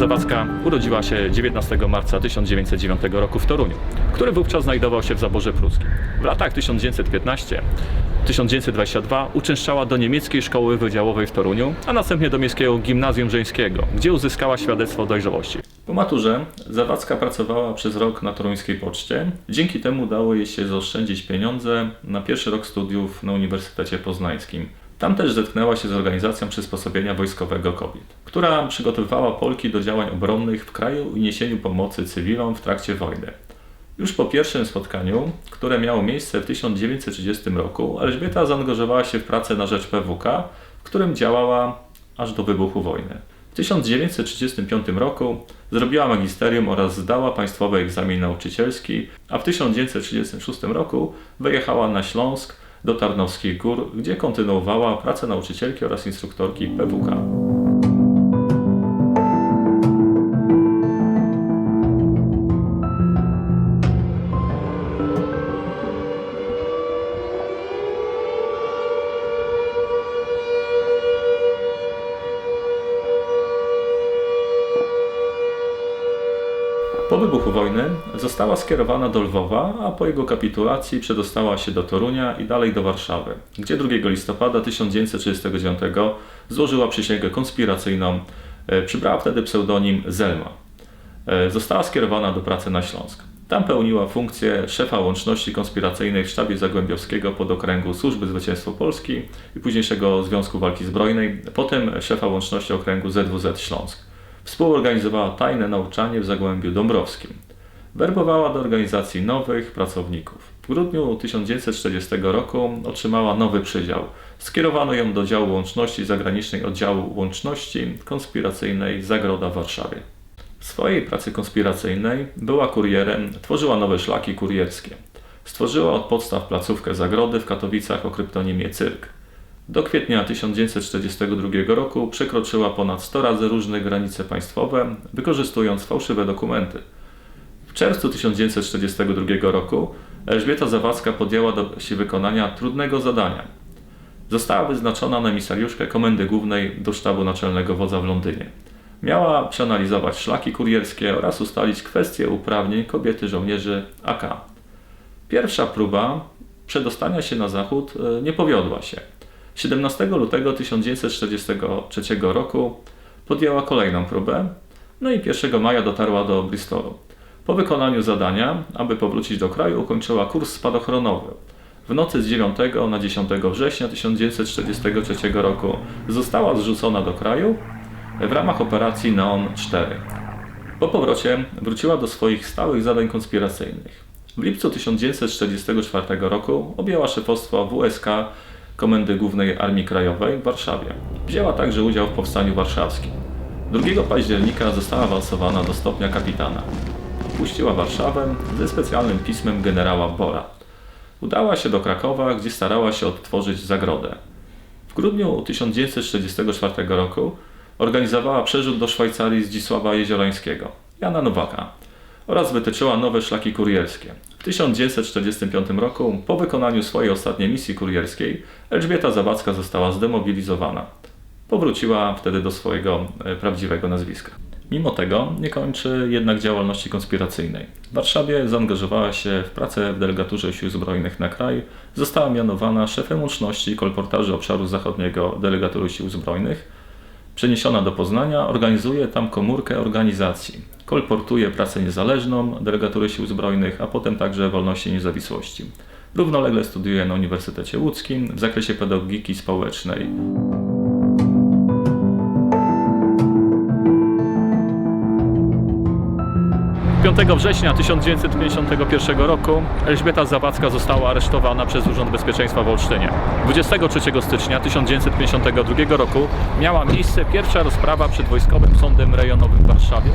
Zawadzka urodziła się 19 marca 1909 roku w Toruniu, który wówczas znajdował się w zaborze pruskim. W latach 1915-1922 uczęszczała do niemieckiej szkoły wydziałowej w Toruniu, a następnie do miejskiego gimnazjum żeńskiego, gdzie uzyskała świadectwo dojrzałości. Po maturze Zawadzka pracowała przez rok na toruńskiej poczcie. Dzięki temu udało jej się zaoszczędzić pieniądze na pierwszy rok studiów na Uniwersytecie Poznańskim. Tam też zetknęła się z organizacją przysposobienia wojskowego kobiet, która przygotowywała Polki do działań obronnych w kraju i niesieniu pomocy cywilom w trakcie wojny. Już po pierwszym spotkaniu, które miało miejsce w 1930 roku, Elżbieta zaangażowała się w pracę na rzecz PWK, w którym działała aż do wybuchu wojny. W 1935 roku zrobiła magisterium oraz zdała państwowy egzamin nauczycielski, a w 1936 roku wyjechała na Śląsk do Tarnowskich Gór, gdzie kontynuowała pracę nauczycielki oraz instruktorki PWK. Po wybuchu wojny została skierowana do Lwowa, a po jego kapitulacji przedostała się do Torunia i dalej do Warszawy, gdzie 2 listopada 1939 złożyła przysięgę konspiracyjną. E, Przybrała wtedy pseudonim Zelma. E, Została skierowana do pracy na Śląsk. Tam pełniła funkcję szefa łączności konspiracyjnej w sztabie Zagłębiowskiego podokręgu Służby Zwycięstwo Polski i późniejszego Związku Walki Zbrojnej, potem szefa łączności okręgu ZWZ Śląsk. Współorganizowała tajne nauczanie w Zagłębiu Dąbrowskim. Werbowała do organizacji nowych pracowników. W grudniu 1940 roku otrzymała nowy przydział. Skierowano ją do działu łączności zagranicznej oddziału łączności konspiracyjnej Zagroda w Warszawie. W swojej pracy konspiracyjnej była kurierem, tworzyła nowe szlaki kurierskie. Stworzyła od podstaw placówkę Zagrody w Katowicach o kryptonimie Cyrk. Do kwietnia 1942 roku przekroczyła ponad 100 razy różne granice państwowe, wykorzystując fałszywe dokumenty. W czerwcu 1942 roku Elżbieta Zawadzka podjęła do się wykonania trudnego zadania. Została wyznaczona na emisariuszkę Komendy Głównej do sztabu naczelnego wodza w Londynie. Miała przeanalizować szlaki kurierskie oraz ustalić kwestie uprawnień kobiety żołnierzy AK. Pierwsza próba przedostania się na zachód e, nie powiodła się. 17 lutego 1943 roku podjęła kolejną próbę, no i 1 maja dotarła do Bristolu. Po wykonaniu zadania, aby powrócić do kraju, ukończyła kurs spadochronowy. W nocy z 9 na 10 września 1943 roku została zrzucona do kraju w ramach operacji Neon 4. Po powrocie wróciła do swoich stałych zadań konspiracyjnych. W lipcu 1944 roku objęła szefostwo WSK Komendy Głównej Armii Krajowej w Warszawie. Wzięła także udział w Powstaniu Warszawskim. 2 października została awansowana do stopnia kapitana. Opuściła Warszawę ze specjalnym pismem generała Bora. Udała się do Krakowa, gdzie starała się odtworzyć zagrodę. W grudniu 1944 roku organizowała przerzut do Szwajcarii Zdzisława Jeziorańskiego, Jana Nowaka oraz wytyczyła nowe szlaki kurierskie. W 1945 roku, po wykonaniu swojej ostatniej misji kurierskiej, Elżbieta Zawadzka została zdemobilizowana. Powróciła wtedy do swojego e, prawdziwego nazwiska. Mimo tego nie kończy jednak działalności konspiracyjnej. W Warszawie zaangażowała się w pracę w delegaturze Sił Zbrojnych na kraj, została mianowana szefem łączności i kolportaży obszaru zachodniego delegatury Sił Zbrojnych, Przeniesiona do Poznania, organizuje tam komórkę organizacji. Kolportuje pracę niezależną, delegatury sił zbrojnych, a potem także wolności i niezawisłości. Równolegle studiuje na Uniwersytecie Łódzkim w zakresie pedagogiki społecznej. 5 września 1951 roku Elżbieta Zawadzka została aresztowana przez Urząd Bezpieczeństwa w Olsztynie. 23 stycznia 1952 roku miała miejsce pierwsza rozprawa przed Wojskowym Sądem Rejonowym w Warszawie,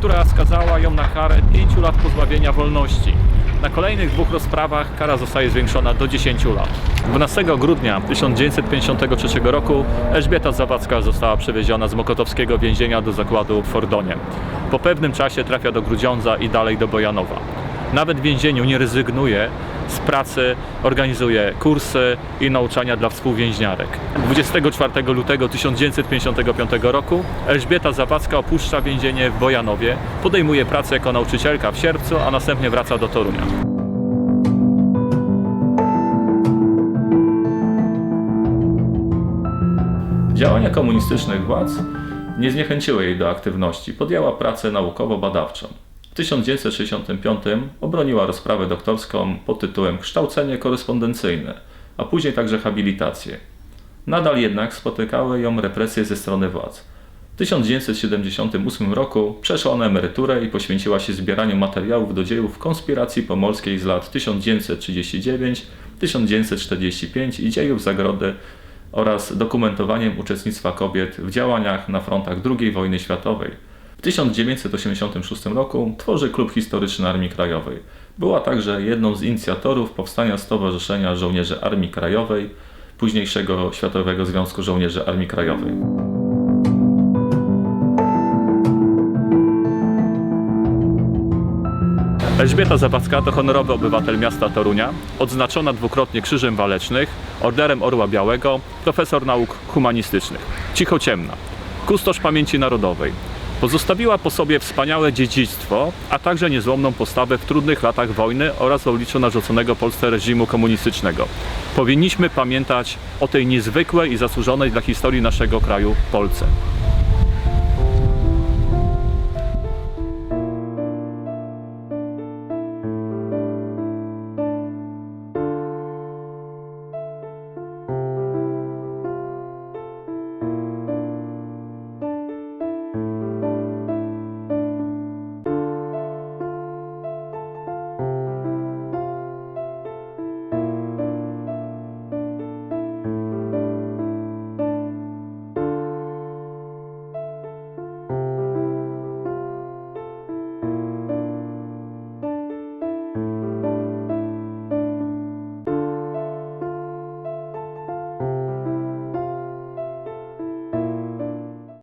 która skazała ją na karę 5 lat pozbawienia wolności. Na kolejnych dwóch rozprawach kara zostaje zwiększona do 10 lat. 12 grudnia 1953 roku Elżbieta Zawadzka została przewieziona z mokotowskiego więzienia do zakładu w Fordonie. Po pewnym czasie trafia do Grudziądza i dalej do Bojanowa. Nawet w więzieniu nie rezygnuje z pracy, organizuje kursy i nauczania dla współwięźniarek. 24 lutego 1955 roku Elżbieta Zawadzka opuszcza więzienie w Bojanowie, podejmuje pracę jako nauczycielka w sierpcu, a następnie wraca do Torunia. Działania komunistycznych władz nie zniechęciły jej do aktywności. Podjęła pracę naukowo-badawczą. W 1965 obroniła rozprawę doktorską pod tytułem Kształcenie korespondencyjne, a później także habilitację. Nadal jednak spotykały ją represje ze strony władz. W 1978 roku przeszła na emeryturę i poświęciła się zbieraniu materiałów do dziejów konspiracji pomorskiej z lat 1939-1945 i dziejów zagrody oraz dokumentowaniem uczestnictwa kobiet w działaniach na frontach II wojny światowej. W 1986 roku tworzy Klub Historyczny Armii Krajowej. Była także jedną z inicjatorów powstania Stowarzyszenia Żołnierzy Armii Krajowej, późniejszego Światowego Związku Żołnierzy Armii Krajowej. Elżbieta Zawadzka to honorowy obywatel miasta Torunia, odznaczona dwukrotnie Krzyżem Walecznych, Orderem Orła Białego, profesor nauk humanistycznych. Cichociemna, kustosz pamięci narodowej. Pozostawiła po sobie wspaniałe dziedzictwo, a także niezłomną postawę w trudnych latach wojny oraz w obliczu narzuconego Polsce reżimu komunistycznego. Powinniśmy pamiętać o tej niezwykłej i zasłużonej dla historii naszego kraju Polce.